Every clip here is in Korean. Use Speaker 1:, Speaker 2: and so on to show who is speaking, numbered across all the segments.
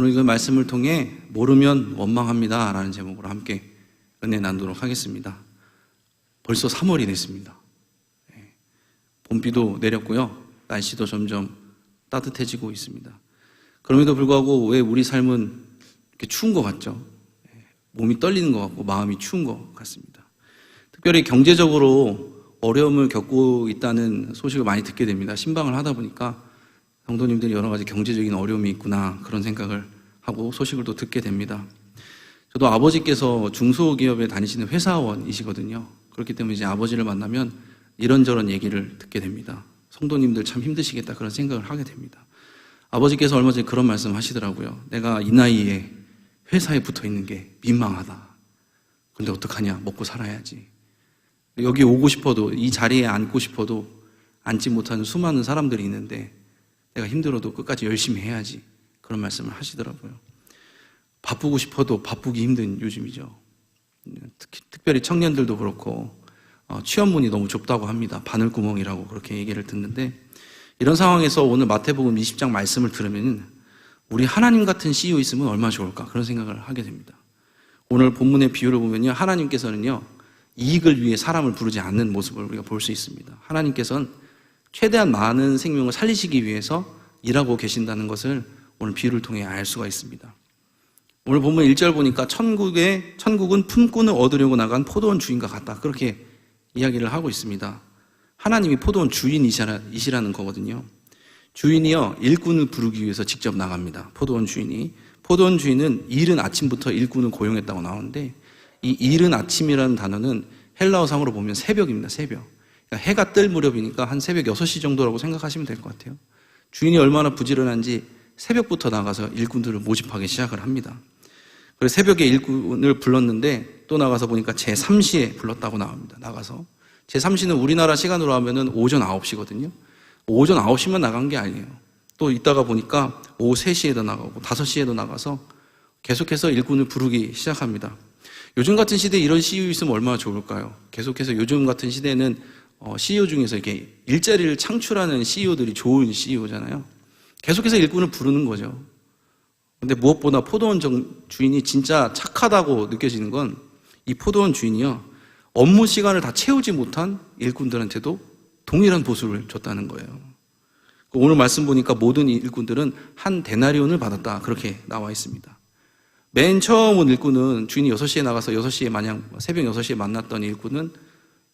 Speaker 1: 오늘 그 말씀을 통해 모르면 원망합니다. 라는 제목으로 함께 은혜 나누도록 하겠습니다. 벌써 3월이 됐습니다. 예. 봄비도 내렸고요. 날씨도 점점 따뜻해지고 있습니다. 그럼에도 불구하고 왜 우리 삶은 이렇게 추운 것 같죠? 예. 몸이 떨리는 것 같고 마음이 추운 것 같습니다. 특별히 경제적으로 어려움을 겪고 있다는 소식을 많이 듣게 됩니다. 신방을 하다 보니까 성도님들이 여러 가지 경제적인 어려움이 있구나 그런 생각을 하고 소식을 또 듣게 됩니다. 저도 아버지께서 중소기업에 다니시는 회사원이시거든요. 그렇기 때문에 이제 아버지를 만나면 이런저런 얘기를 듣게 됩니다. 성도님들 참 힘드시겠다 그런 생각을 하게 됩니다. 아버지께서 얼마 전에 그런 말씀 하시더라고요. 내가 이 나이에 회사에 붙어 있는 게 민망하다. 근데 어떡하냐? 먹고 살아야지. 여기 오고 싶어도 이 자리에 앉고 싶어도 앉지 못하는 수많은 사람들이 있는데 내가 힘들어도 끝까지 열심히 해야지. 그런 말씀을 하시더라고요. 바쁘고 싶어도 바쁘기 힘든 요즘이죠. 특히, 특별히 청년들도 그렇고 어, 취업문이 너무 좁다고 합니다. 바늘구멍이라고 그렇게 얘기를 듣는데 이런 상황에서 오늘 마태복음 20장 말씀을 들으면 우리 하나님 같은 CEO 있으면 얼마나 좋을까 그런 생각을 하게 됩니다. 오늘 본문의 비유를 보면요. 하나님께서는요. 이익을 위해 사람을 부르지 않는 모습을 우리가 볼 수 있습니다. 하나님께서는 최대한 많은 생명을 살리시기 위해서 일하고 계신다는 것을 오늘 비유를 통해 알 수가 있습니다. 오늘 본문 1절 보니까 천국에 천국은 품꾼을 얻으려고 나간 포도원 주인과 같다. 그렇게 이야기를 하고 있습니다. 하나님이 포도원 주인이시라는 거거든요. 주인이요 일꾼을 부르기 위해서 직접 나갑니다. 포도원 주인이 포도원 주인은 이른 아침부터 일꾼을 고용했다고 나오는데 이 이른 아침이라는 단어는 헬라어상으로 보면 새벽입니다. 새벽. 그러니까 해가 뜰 무렵이니까 한 새벽 6시 정도라고 생각하시면 될 것 같아요. 주인이 얼마나 부지런한지 새벽부터 나가서 일꾼들을 모집하기 시작을 합니다. 그래서 새벽에 일꾼을 불렀는데 또 나가서 보니까 제3시에 불렀다고 나옵니다. 나가서. 제3시는 우리나라 시간으로 하면은 오전 9시거든요. 오전 9시만 나간 게 아니에요. 또 이따가 보니까 오후 3시에도 나가고 5시에도 나가서 계속해서 일꾼을 부르기 시작합니다. 요즘 같은 시대에 이런 CEO 있으면 얼마나 좋을까요? 계속해서 요즘 같은 시대는 어, CEO 중에서 이렇게 일자리를 창출하는 CEO들이 좋은 CEO잖아요. 계속해서 일꾼을 부르는 거죠. 근데 무엇보다 포도원 주인이 진짜 착하다고 느껴지는 건 이 포도원 주인이요. 업무 시간을 다 채우지 못한 일꾼들한테도 동일한 보수를 줬다는 거예요. 오늘 말씀 보니까 모든 일꾼들은 한 데나리온을 받았다. 그렇게 나와 있습니다. 맨 처음 온 일꾼은 주인이 6시에 나가서 6시에 마냥 새벽 6시에 만났던 일꾼은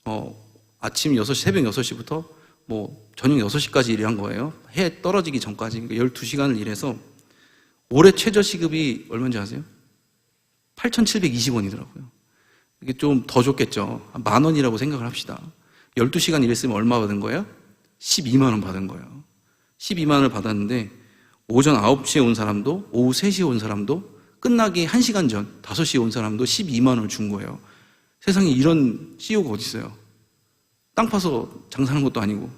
Speaker 1: 어, 아침 6시, 새벽 6시부터 뭐 저녁 6시까지 일한 거예요. 해 떨어지기 전까지. 그러니까 12시간을 일해서 올해 최저 시급이 얼마인지 아세요? 8,720원이더라고요. 이게 좀 더 좋겠죠. 만 원이라고 생각을 합시다. 12시간 일했으면 얼마 받은 거예요? 12만 원 받은 거예요. 12만 원을 받았는데 오전 9시에 온 사람도 오후 3시에 온 사람도 끝나기 1시간 전 5시에 온 사람도 12만 원을 준 거예요. 세상에 이런 CEO가 어디 있어요? 땅 파서 장사하는 것도 아니고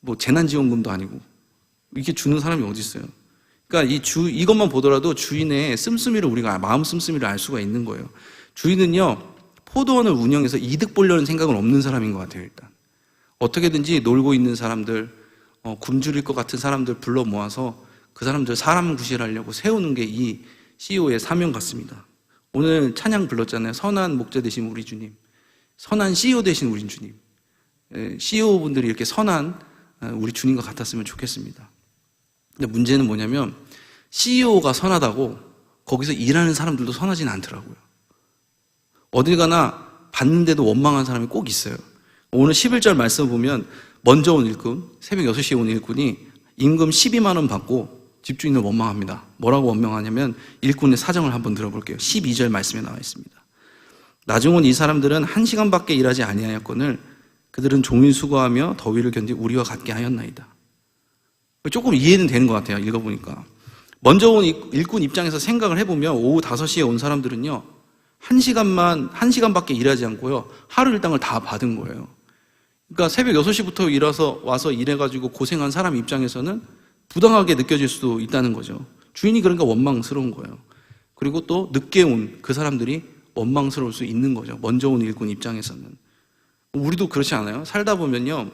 Speaker 1: 뭐 재난지원금도 아니고 이렇게 주는 사람이 어디 있어요? 그러니까 이 주 이것만 보더라도 주인의 씀씀이를 우리가 마음 씀씀이를 알 수가 있는 거예요. 주인은요 포도원을 운영해서 이득 보려는 생각은 없는 사람인 것 같아요. 일단 어떻게든지 놀고 있는 사람들, 어, 굶주릴 것 같은 사람들 불러 모아서 그 사람들 사람 구실하려고 세우는 게 이 CEO의 사명 같습니다. 오늘 찬양 불렀잖아요. 선한 목자 되신 우리 주님, 선한 CEO 되신 우리 주님. CEO 분들이 이렇게 선한 어, 우리 주님과 같았으면 좋겠습니다. 근데 문제는 뭐냐면 CEO가 선하다고 거기서 일하는 사람들도 선하진 않더라고요. 어딜 가나 봤는데도 원망한 사람이 꼭 있어요. 오늘 11절 말씀 보면 먼저 온 일꾼, 새벽 6시에 온 일꾼이 임금 12만 원 받고 집주인을 원망합니다. 뭐라고 원망하냐면 일꾼의 사정을 한번 들어볼게요. 12절 말씀에 나와 있습니다. 나중 온이 사람들은 한 시간밖에 일하지 아니하였거늘 그들은 종일 수고하며 더위를 견디 우리와 같게 하였나이다. 조금 이해는 되는 것 같아요. 읽어보니까. 먼저 온 일꾼 입장에서 생각을 해보면 오후 5시에 온 사람들은요. 한 시간만, 한 시간밖에 일하지 않고요. 하루 일당을 다 받은 거예요. 그러니까 새벽 6시부터 일어서 와서 일해가지고 고생한 사람 입장에서는 부당하게 느껴질 수도 있다는 거죠. 주인이 그러니까 원망스러운 거예요. 그리고 또 늦게 온 그 사람들이 원망스러울 수 있는 거죠. 먼저 온 일꾼 입장에서는. 우리도 그렇지 않아요? 살다 보면요.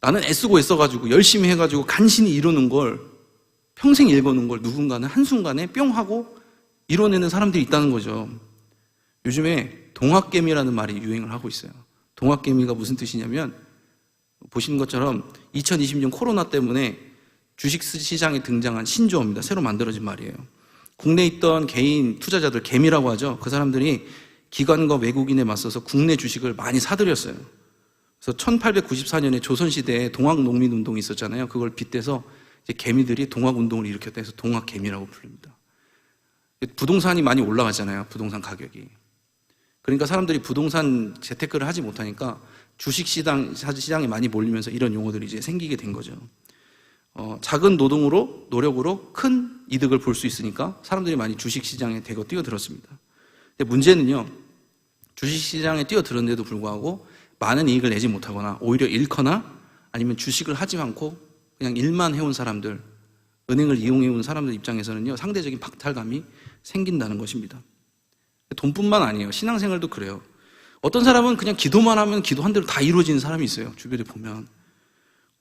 Speaker 1: 나는 애쓰고 애써가지고 열심히 해가지고 간신히 이루는 걸 평생 읽어놓은 걸 누군가는 한순간에 뿅 하고 이뤄내는 사람들이 있다는 거죠. 요즘에 동학개미라는 말이 유행을 하고 있어요. 동학개미가 무슨 뜻이냐면 보시는 것처럼 2020년 코로나 때문에 주식 시장에 등장한 신조어입니다. 새로 만들어진 말이에요. 국내에 있던 개인 투자자들 개미라고 하죠. 그 사람들이 기관과 외국인에 맞서서 국내 주식을 많이 사들였어요. 그래서 1894년에 조선시대에 동학농민운동이 있었잖아요. 그걸 빗대서 개미들이 동학운동을 일으켰다 해서 동학개미라고 부릅니다. 부동산이 많이 올라가잖아요. 부동산 가격이. 그러니까 사람들이 부동산 재테크를 하지 못하니까 주식 시장, 시장에 많이 몰리면서 이런 용어들이 이제 생기게 된 거죠. 어, 작은 노동으로, 노력으로 큰 이득을 볼 수 있으니까 사람들이 많이 주식 시장에 대거 뛰어들었습니다. 근데 문제는요, 주식 시장에 뛰어들었는데도 불구하고 많은 이익을 내지 못하거나 오히려 잃거나 아니면 주식을 하지 않고 그냥 일만 해온 사람들, 은행을 이용해온 사람들 입장에서는요, 상대적인 박탈감이 생긴다는 것입니다. 돈뿐만 아니에요. 신앙생활도 그래요. 어떤 사람은 그냥 기도만 하면 기도한 대로 다 이루어지는 사람이 있어요. 주변에 보면.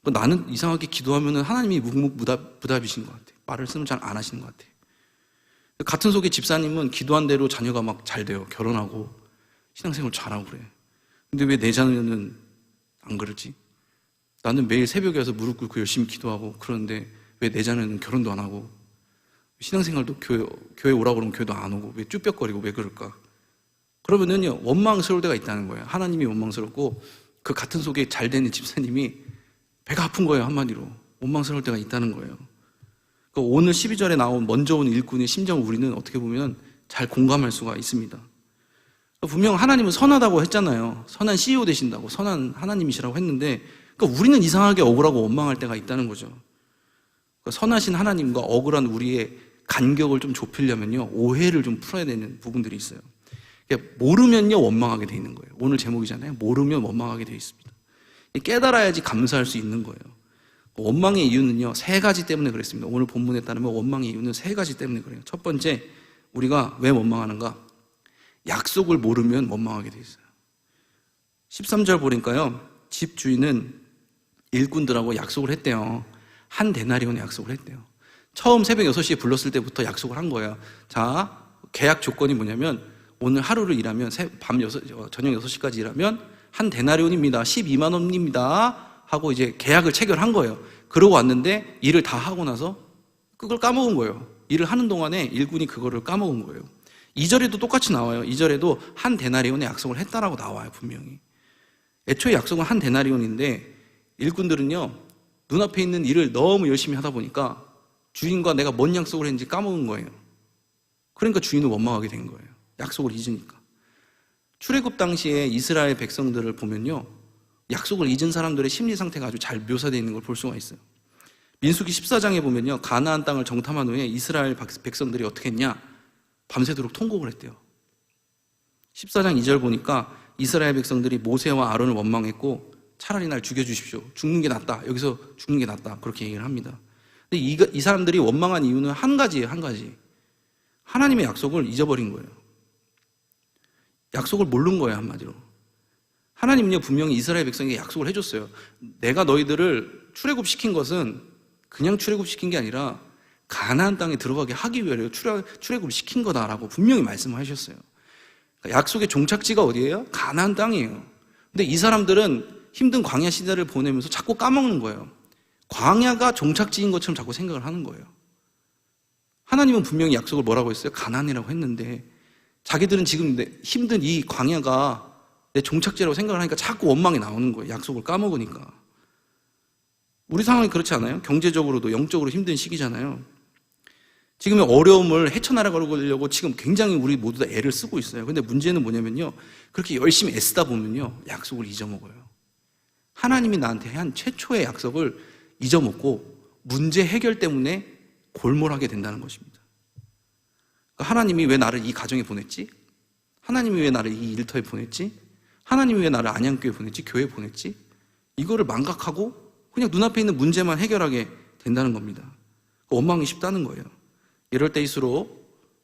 Speaker 1: 뭐 나는 이상하게 기도하면 하나님이 묵묵부답이신 것 같아요. 말을 쓰면 잘 안 하시는 것 같아요. 같은 속에 집사님은 기도한 대로 자녀가 막 잘 돼요. 결혼하고 신앙생활 잘하고 그래. 근데 왜 내 자녀는 안 그러지? 나는 매일 새벽에 와서 무릎 꿇고 열심히 기도하고 그러는데 왜 내 자녀는 결혼도 안 하고 신앙생활도 교회, 교회 오라고 그러면 교회도 안 오고 왜 쭈뼛거리고 왜 그럴까? 그러면은요, 원망스러울 때가 있다는 거예요. 하나님이 원망스럽고 그 같은 속에 잘 되는 집사님이 배가 아픈 거예요, 한마디로. 원망스러울 때가 있다는 거예요. 그 오늘 12절에 나온 먼저 온 일꾼의 심정을 우리는 어떻게 보면 잘 공감할 수가 있습니다. 분명 하나님은 선하다고 했잖아요. 선한 CEO 되신다고, 선한 하나님이시라고 했는데, 그러니까 우리는 이상하게 억울하고 원망할 때가 있다는 거죠. 그러니까 선하신 하나님과 억울한 우리의 간격을 좀 좁히려면요, 오해를 좀 풀어야 되는 부분들이 있어요. 그러니까 모르면요, 원망하게 돼 있는 거예요. 오늘 제목이잖아요. 모르면 원망하게 돼 있습니다. 깨달아야지 감사할 수 있는 거예요. 원망의 이유는요, 세 가지 때문에 그랬습니다. 오늘 본문에 따르면 원망의 이유는 세 가지 때문에 그래요. 첫 번째, 우리가 왜 원망하는가? 약속을 모르면 원망하게 돼 있어요. 13절 보니까요, 집 주인은 일꾼들하고 약속을 했대요. 한 데나리온의 약속을 했대요. 처음 새벽 6시에 불렀을 때부터 약속을 한 거예요. 자, 계약 조건이 뭐냐면 오늘 하루를 일하면 밤 6, 저녁 6시까지 일하면 한 데나리온입니다. 12만 원입니다. 하고 이제 계약을 체결한 거예요. 그러고 왔는데 일을 다 하고 나서 그걸 까먹은 거예요. 일을 하는 동안에 일꾼이 그거를 까먹은 거예요. 2절에도 똑같이 나와요. 2절에도 한 데나리온의 약속을 했다라고 나와요, 분명히. 애초에 약속은 한 데나리온인데 일꾼들은요, 눈앞에 있는 일을 너무 열심히 하다 보니까 주인과 내가 뭔 약속을 했는지 까먹은 거예요. 그러니까 주인은 원망하게 된 거예요. 약속을 잊으니까. 출애굽 당시에 이스라엘 백성들을 보면요. 약속을 잊은 사람들의 심리 상태가 아주 잘 묘사되어 있는 걸 볼 수가 있어요. 민수기 14장에 보면요. 가나안 땅을 정탐한 후에 이스라엘 백성들이 어떻게 했냐? 밤새도록 통곡을 했대요. 14장 2절 보니까 이스라엘 백성들이 모세와 아론을 원망했고 차라리 날 죽여주십시오. 죽는 게 낫다. 여기서 죽는 게 낫다. 그렇게 얘기를 합니다. 근데 이, 이 사람들이 원망한 이유는 한 가지예요. 한 가지. 하나님의 약속을 잊어버린 거예요. 약속을 모른 거예요. 한마디로. 하나님은요 분명히 이스라엘 백성에게 약속을 해줬어요. 내가 너희들을 출애굽시킨 것은 그냥 출애굽시킨 게 아니라 가나안 땅에 들어가게 하기 위해 출애굽을 시킨 거다라고 분명히 말씀하셨어요. 그러니까 약속의 종착지가 어디예요? 가나안 땅이에요. 근데 이 사람들은 힘든 광야 시대를 보내면서 자꾸 까먹는 거예요. 광야가 종착지인 것처럼 자꾸 생각을 하는 거예요. 하나님은 분명히 약속을 뭐라고 했어요? 가난이라고 했는데 자기들은 지금 힘든 이 광야가 내 종착지라고 생각을 하니까 자꾸 원망이 나오는 거예요. 약속을 까먹으니까. 우리 상황이 그렇지 않아요? 경제적으로도 영적으로 힘든 시기잖아요. 지금의 어려움을 헤쳐나가려고 지금 굉장히 우리 모두 다 애를 쓰고 있어요. 근데 문제는 뭐냐면요. 그렇게 열심히 애쓰다 보면요. 약속을 잊어먹어요. 하나님이 나한테 한 최초의 약속을 잊어먹고 문제 해결 때문에 골몰하게 된다는 것입니다. 그러니까 하나님이 왜 나를 이 가정에 보냈지? 하나님이 왜 나를 이 일터에 보냈지? 하나님이 왜 나를 안양교회 보냈지? 교회 보냈지? 이거를 망각하고 그냥 눈앞에 있는 문제만 해결하게 된다는 겁니다. 원망이 쉽다는 거예요. 이럴 때일수록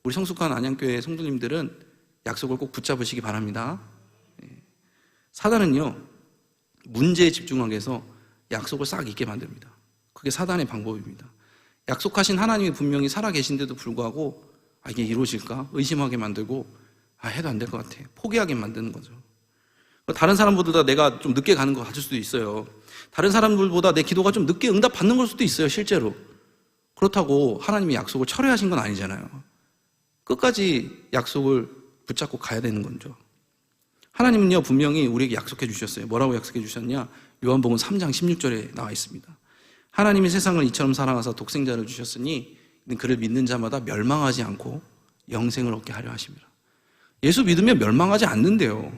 Speaker 1: 우리 성숙한 안양교회 성도님들은 약속을 꼭 붙잡으시기 바랍니다. 예. 사단은요, 문제에 집중하게 해서 약속을 싹 잊게 만듭니다. 그게 사단의 방법입니다. 약속하신 하나님이 분명히 살아 계신데도 불구하고 아, 이게 이루어질까? 의심하게 만들고 아, 해도 안 될 것 같아. 포기하게 만드는 거죠. 다른 사람보다 내가 좀 늦게 가는 것 같을 수도 있어요. 다른 사람들보다 내 기도가 좀 늦게 응답 받는 걸 수도 있어요, 실제로. 그렇다고 하나님이 약속을 철회하신 건 아니잖아요. 끝까지 약속을 붙잡고 가야 되는 거죠. 하나님은요, 분명히 우리에게 약속해 주셨어요. 뭐라고 약속해 주셨냐? 요한복음 3장 16절에 나와 있습니다. 하나님이 세상을 이처럼 사랑하사 독생자를 주셨으니 그를 믿는 자마다 멸망하지 않고 영생을 얻게 하려 하십니다. 예수 믿으면 멸망하지 않는데요.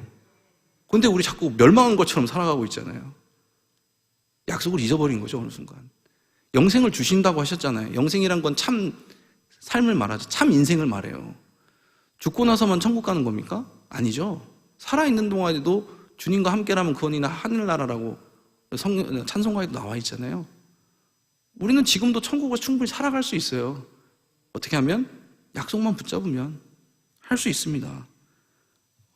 Speaker 1: 근데 우리 자꾸 멸망한 것처럼 살아가고 있잖아요. 약속을 잊어버린 거죠, 어느 순간. 영생을 주신다고 하셨잖아요. 영생이란 건 참 삶을 말하죠. 참 인생을 말해요. 죽고 나서만 천국 가는 겁니까? 아니죠. 살아있는 동안에도 주님과 함께라면 그원이나 하늘나라라고 성, 찬송가에도 나와 있잖아요. 우리는 지금도 천국을 충분히 살아갈 수 있어요. 어떻게 하면? 약속만 붙잡으면 할 수 있습니다.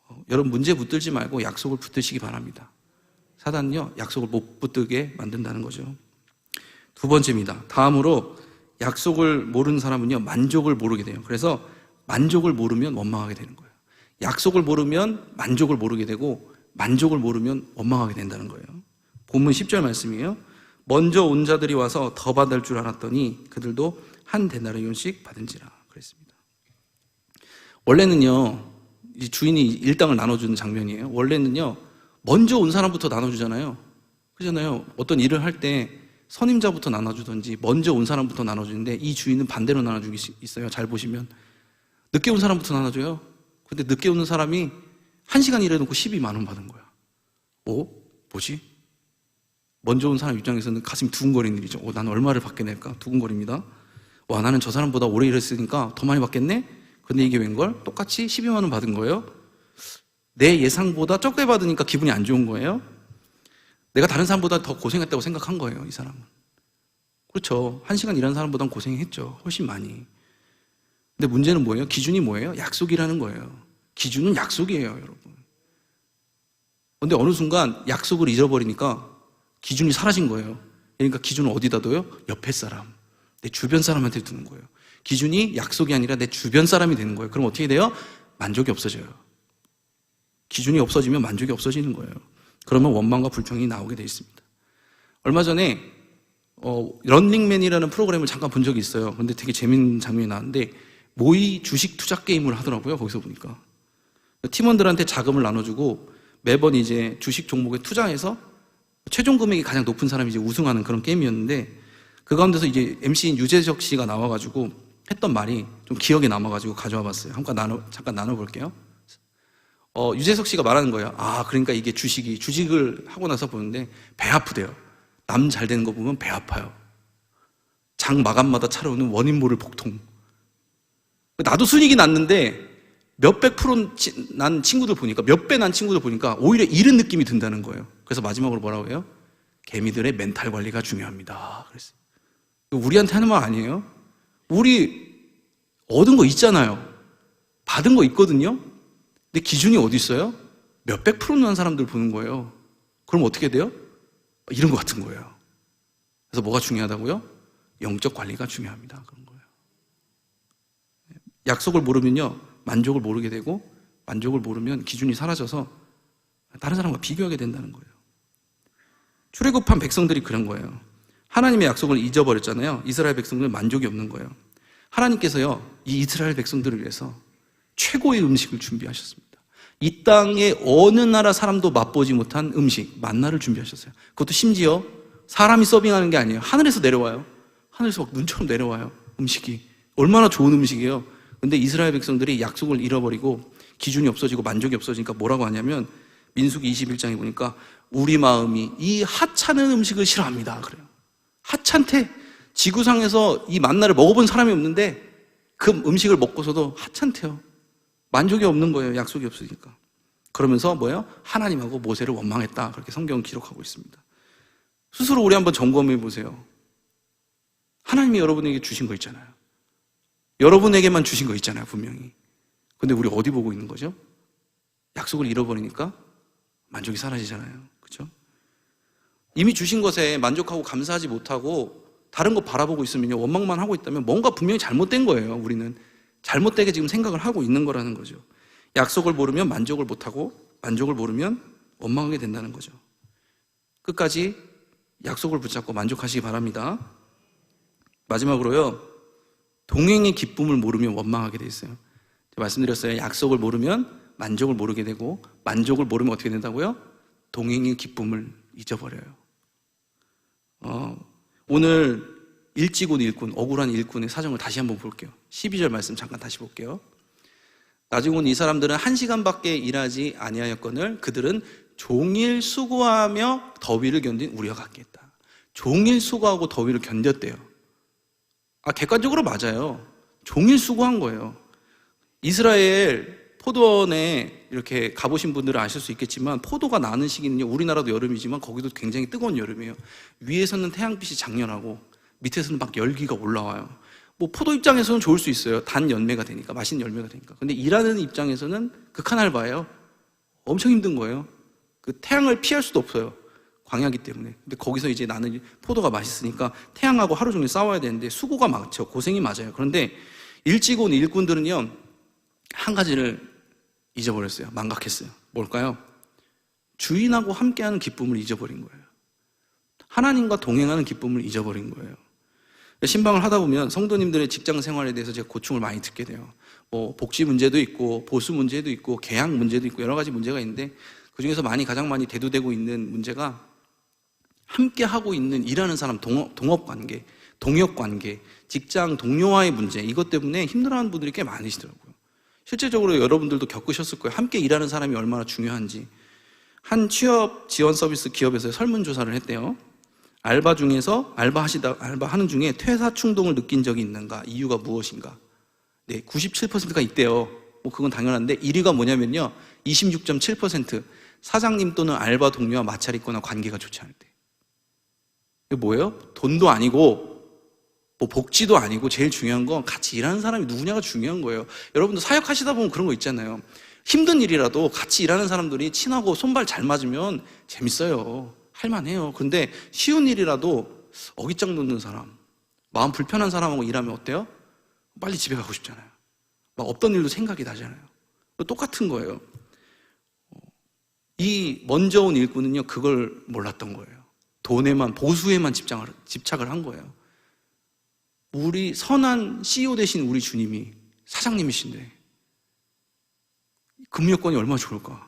Speaker 1: 어, 여러분 문제 붙들지 말고 약속을 붙드시기 바랍니다. 사단은요, 약속을 못 붙들게 만든다는 거죠. 두 번째입니다. 다음으로 약속을 모르는 사람은요, 만족을 모르게 돼요. 그래서 만족을 모르면 원망하게 되는 거예요. 약속을 모르면 만족을 모르게 되고, 만족을 모르면 원망하게 된다는 거예요. 본문 10절 말씀이에요. 먼저 온 자들이 와서 더 받을 줄 알았더니 그들도 한 데나리온씩 받은지라 그랬습니다. 원래는요, 이 주인이 일당을 나눠주는 장면이에요. 원래는요, 먼저 온 사람부터 나눠주잖아요. 그잖아요. 어떤 일을 할 때 선임자부터 나눠주든지 먼저 온 사람부터 나눠주는데 이 주인은 반대로 나눠주기 있어요. 잘 보시면. 늦게 온 사람부터 나눠줘요. 근데 늦게 오는 사람이 한 시간 일해놓고 12만 원 받은 거야. 오? 뭐지? 먼저 온 사람 입장에서는 가슴이 두근거리는 일이죠. 오, 난 얼마를 받게 낼까? 두근거립니다. 와, 나는 저 사람보다 오래 일했으니까 더 많이 받겠네? 근데 이게 웬걸? 똑같이 12만 원 받은 거예요. 내 예상보다 적게 받으니까 기분이 안 좋은 거예요. 내가 다른 사람보다 더 고생했다고 생각한 거예요, 이 사람은. 그렇죠. 한 시간 일한 사람보단 고생했죠. 훨씬 많이. 근데 문제는 뭐예요? 기준이 뭐예요? 약속이라는 거예요. 기준은 약속이에요, 여러분. 근데 어느 순간 약속을 잊어버리니까 기준이 사라진 거예요. 그러니까 기준을 어디다 둬요? 옆에 사람. 내 주변 사람한테 두는 거예요. 기준이 약속이 아니라 내 주변 사람이 되는 거예요. 그럼 어떻게 돼요? 만족이 없어져요. 기준이 없어지면 만족이 없어지는 거예요. 그러면 원망과 불평이 나오게 돼 있습니다. 얼마 전에 어, 런닝맨이라는 프로그램을 잠깐 본 적이 있어요. 근데 되게 재밌는 장면이 나왔는데 모의 주식 투자 게임을 하더라고요. 거기서 보니까 팀원들한테 자금을 나눠주고 매번 이제 주식 종목에 투자해서 최종 금액이 가장 높은 사람이 이제 우승하는 그런 게임이었는데 그 가운데서 이제 MC인 유재석 씨가 나와가지고 했던 말이 좀 기억에 남아가지고 가져와 봤어요. 잠깐 나눠, 잠깐 나눠볼게요. 어, 유재석 씨가 말하는 거예요. 아, 그러니까 이게 주식이, 주식을 하고 나서 보는데 배 아프대요. 남 잘 되는 거 보면 배 아파요. 장 마감마다 차려오는 원인 모를 복통. 나도 순익이 났는데 몇백 프로 난 친구들 보니까, 몇 배 난 친구들 보니까 오히려 잃은 느낌이 든다는 거예요. 그래서 마지막으로 뭐라고 해요? 개미들의 멘탈 관리가 중요합니다. 그랬어요. 우리한테 하는 말 아니에요? 우리 얻은 거 있잖아요. 받은 거 있거든요? 근데 기준이 어디 있어요? 몇백 프로 난 사람들 보는 거예요. 그럼 어떻게 돼요? 이런 것 같은 거예요. 그래서 뭐가 중요하다고요? 영적 관리가 중요합니다. 그런 거예요. 약속을 모르면요, 만족을 모르게 되고, 만족을 모르면 기준이 사라져서 다른 사람과 비교하게 된다는 거예요. 출애굽한 백성들이 그런 거예요. 하나님의 약속을 잊어버렸잖아요. 이스라엘 백성들은 만족이 없는 거예요. 하나님께서요, 이 이스라엘 백성들을 위해서 최고의 음식을 준비하셨습니다. 이 땅에 어느 나라 사람도 맛보지 못한 음식, 만나를 준비하셨어요. 그것도 심지어 사람이 서빙하는 게 아니에요. 하늘에서 내려와요. 하늘에서 막 눈처럼 내려와요. 음식이. 얼마나 좋은 음식이에요. 근데 이스라엘 백성들이 약속을 잃어버리고 기준이 없어지고 만족이 없어지니까 뭐라고 하냐면 민수기 21장에 보니까 우리 마음이 이 하찮은 음식을 싫어합니다. 그래요. 하찮대. 지구상에서 이 만나를 먹어본 사람이 없는데 그 음식을 먹고서도 하찮대요. 만족이 없는 거예요. 약속이 없으니까. 그러면서 뭐예요? 하나님하고 모세를 원망했다. 그렇게 성경은 기록하고 있습니다. 스스로 우리 한번 점검해 보세요. 하나님이 여러분에게 주신 거 있잖아요. 여러분에게만 주신 거 있잖아요, 분명히. 근데 우리 어디 보고 있는 거죠? 약속을 잃어버리니까 만족이 사라지잖아요. 그렇죠? 이미 주신 것에 만족하고 감사하지 못하고 다른 거 바라보고 있으면요. 원망만 하고 있다면 뭔가 분명히 잘못된 거예요. 우리는 잘못되게 지금 생각을 하고 있는 거라는 거죠. 약속을 모르면 만족을 못 하고 만족을 모르면 원망하게 된다는 거죠. 끝까지 약속을 붙잡고 만족하시기 바랍니다. 마지막으로요. 동행의 기쁨을 모르면 원망하게 돼 있어요. 제가 말씀드렸어요. 약속을 모르면 만족을 모르게 되고 만족을 모르면 어떻게 된다고요? 동행의 기쁨을 잊어버려요. 어, 오늘 일찍 온 일꾼, 억울한 일꾼의 사정을 다시 한번 볼게요. 12절 말씀 잠깐 다시 볼게요. 나중에 온 이 사람들은 한 시간밖에 일하지 아니하였거늘 그들은 종일 수고하며 더위를 견딘 우리와 같겠다. 종일 수고하고 더위를 견뎠대요. 아, 객관적으로 맞아요. 종일 수고한 거예요. 이스라엘 포도원에 이렇게 가보신 분들은 아실 수 있겠지만 포도가 나는 시기는요 우리나라도 여름이지만 거기도 굉장히 뜨거운 여름이에요. 위에서는 태양빛이 장렬하고 밑에서는 막 열기가 올라와요. 뭐 포도 입장에서는 좋을 수 있어요. 단 열매가 되니까 맛있는 열매가 되니까. 근데 일하는 입장에서는 극한 알바예요. 엄청 힘든 거예요. 그 태양을 피할 수도 없어요 광야기 때문에 근데 거기서 이제 나는 포도가 맛있으니까 태양하고 하루 종일 싸워야 되는데 수고가 많죠 고생이 맞아요 그런데 일찍 온 일꾼들은요 한 가지를 잊어버렸어요. 망각했어요. 뭘까요? 주인하고 함께하는 기쁨을 잊어버린 거예요. 하나님과 동행하는 기쁨을 잊어버린 거예요. 신방을 하다 보면 성도님들의 직장 생활에 대해서 제가 고충을 많이 듣게 돼요. 뭐 복지 문제도 있고 보수 문제도 있고 계약 문제도 있고 여러 가지 문제가 있는데 그 중에서 많이 가장 많이 대두되고 있는 문제가 함께 하고 있는 일하는 사람 동업, 관계, 동역 관계, 직장 동료와의 문제 이것 때문에 힘들어하는 분들이 꽤 많으시더라고요. 실제적으로 여러분들도 겪으셨을 거예요. 함께 일하는 사람이 얼마나 중요한지. 한 취업 지원 서비스 기업에서 설문 조사를 했대요. 알바 중에서 알바 하시다, 알바 하는 중에 퇴사 충동을 느낀 적이 있는가? 이유가 무엇인가? 네, 97%가 있대요. 뭐 그건 당연한데 1위가 뭐냐면요. 26.7% 사장님 또는 알바 동료와 마찰있거나 관계가 좋지 않을 때. 이게 뭐예요? 돈도 아니고 뭐 복지도 아니고 제일 중요한 건 같이 일하는 사람이 누구냐가 중요한 거예요. 여러분도 사역하시다 보면 그런 거 있잖아요. 힘든 일이라도 같이 일하는 사람들이 친하고 손발 잘 맞으면 재밌어요. 할만해요. 근데 쉬운 일이라도 어깃장 놓는 사람, 마음 불편한 사람하고 일하면 어때요? 빨리 집에 가고 싶잖아요. 막 없던 일도 생각이 나잖아요. 똑같은 거예요. 이 먼저 온 일꾼은요, 그걸 몰랐던 거예요. 돈에만, 보수에만 집착을, 집착을 한 거예요. 우리 선한 CEO 되신 우리 주님이 사장님이신데 근무 여건이 얼마나 좋을까?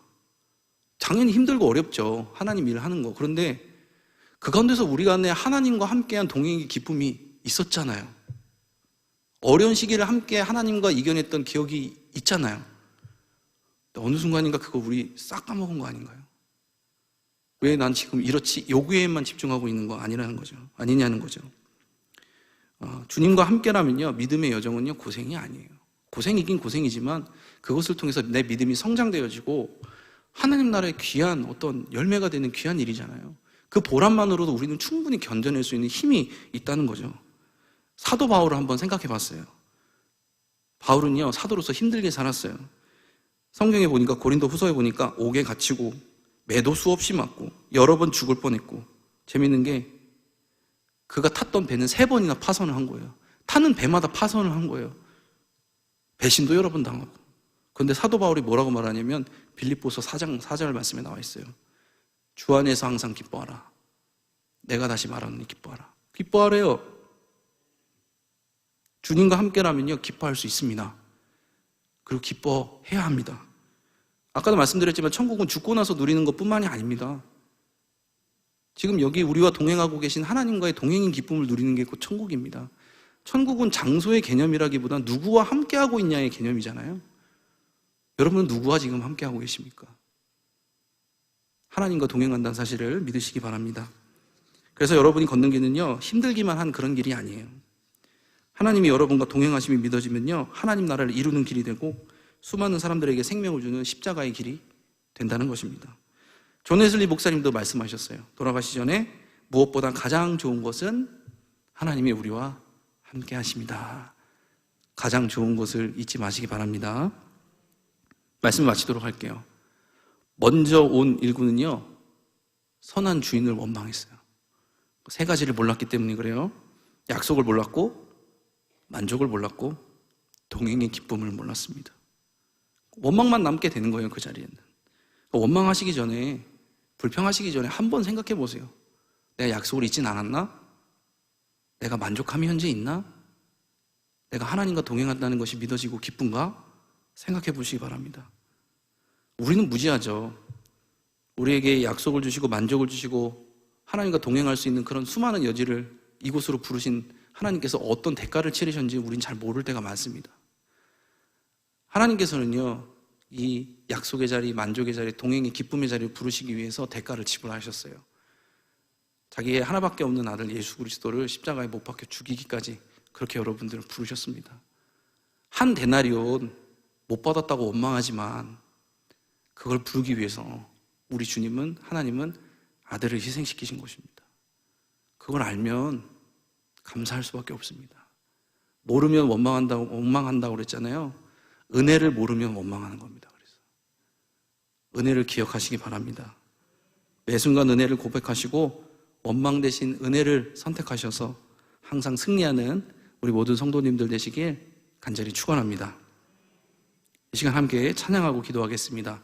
Speaker 1: 당연히 힘들고 어렵죠. 하나님 일을 하는 거. 그런데 그 가운데서 우리가 내 하나님과 함께한 동행의 기쁨이 있었잖아요. 어려운 시기를 함께 하나님과 이겨냈던 기억이 있잖아요. 어느 순간인가 그거 우리 싹 까먹은 거 아닌가요? 왜 난 지금 이렇지 요구에만 집중하고 있는 거 아니라는 거죠. 아니냐는 거죠. 어, 주님과 함께라면요, 믿음의 여정은요, 고생이 아니에요. 고생이긴 고생이지만 그것을 통해서 내 믿음이 성장되어지고 하나님 나라의 귀한 어떤 열매가 되는 귀한 일이잖아요. 그 보람만으로도 우리는 충분히 견뎌낼 수 있는 힘이 있다는 거죠. 사도 바울을 한번 생각해 봤어요. 바울은요, 사도로서 힘들게 살았어요. 성경에 보니까 고린도 후서에 보니까 옥에 갇히고 매도 수없이 맞고 여러 번 죽을 뻔했고 재밌는 게 그가 탔던 배는 세 번이나 파선을 한 거예요. 타는 배마다 파선을 한 거예요. 배신도 여러 번 당하고. 그런데 사도 바울이 뭐라고 말하냐면 빌립보서 4장 4절 말씀에 나와 있어요. 주 안에서 항상 기뻐하라. 내가 다시 말하노니 기뻐하라. 기뻐하래요. 주님과 함께라면요 기뻐할 수 있습니다. 그리고 기뻐해야 합니다. 아까도 말씀드렸지만 천국은 죽고 나서 누리는 것뿐만이 아닙니다. 지금 여기 우리와 동행하고 계신 하나님과의 동행인 기쁨을 누리는 게 곧 천국입니다. 천국은 장소의 개념이라기보다 누구와 함께하고 있냐의 개념이잖아요. 여러분은 누구와 지금 함께하고 계십니까? 하나님과 동행한다는 사실을 믿으시기 바랍니다. 그래서 여러분이 걷는 길은요, 힘들기만 한 그런 길이 아니에요. 하나님이 여러분과 동행하심이 믿어지면요, 하나님 나라를 이루는 길이 되고 수많은 사람들에게 생명을 주는 십자가의 길이 된다는 것입니다. 존 웨슬리 목사님도 말씀하셨어요. 돌아가시 전에 무엇보다 가장 좋은 것은 하나님이 우리와 함께 하십니다. 가장 좋은 것을 잊지 마시기 바랍니다. 말씀 마치도록 할게요. 먼저 온 일구는요, 선한 주인을 원망했어요. 세 가지를 몰랐기 때문에 그래요. 약속을 몰랐고 만족을 몰랐고 동행의 기쁨을 몰랐습니다. 원망만 남게 되는 거예요, 그 자리에는. 원망하시기 전에, 불평하시기 전에 한 번 생각해 보세요. 내가 약속을 잊진 않았나? 내가 만족함이 현재 있나? 내가 하나님과 동행한다는 것이 믿어지고 기쁜가? 생각해 보시기 바랍니다. 우리는 무지하죠. 우리에게 약속을 주시고 만족을 주시고 하나님과 동행할 수 있는 그런 수많은 여지를 이곳으로 부르신 하나님께서 어떤 대가를 치르셨는지 우린 잘 모를 때가 많습니다. 하나님께서는요, 이 약속의 자리, 만족의 자리, 동행의 기쁨의 자리를 부르시기 위해서 대가를 지불하셨어요. 자기의 하나밖에 없는 아들 예수 그리스도를 십자가에 못 박혀 죽이기까지 그렇게 여러분들을 부르셨습니다. 한 데나리온 못 받았다고 원망하지만 그걸 부르기 위해서 우리 주님은 하나님은 아들을 희생시키신 것입니다. 그걸 알면 감사할 수밖에 없습니다. 모르면 원망한다고 원망한다고 그랬잖아요. 은혜를 모르면 원망하는 겁니다. 그래서 은혜를 기억하시기 바랍니다. 매 순간 은혜를 고백하시고 원망 대신 은혜를 선택하셔서 항상 승리하는 우리 모든 성도님들 되시길 간절히 축원합니다. 이 시간 함께 찬양하고 기도하겠습니다.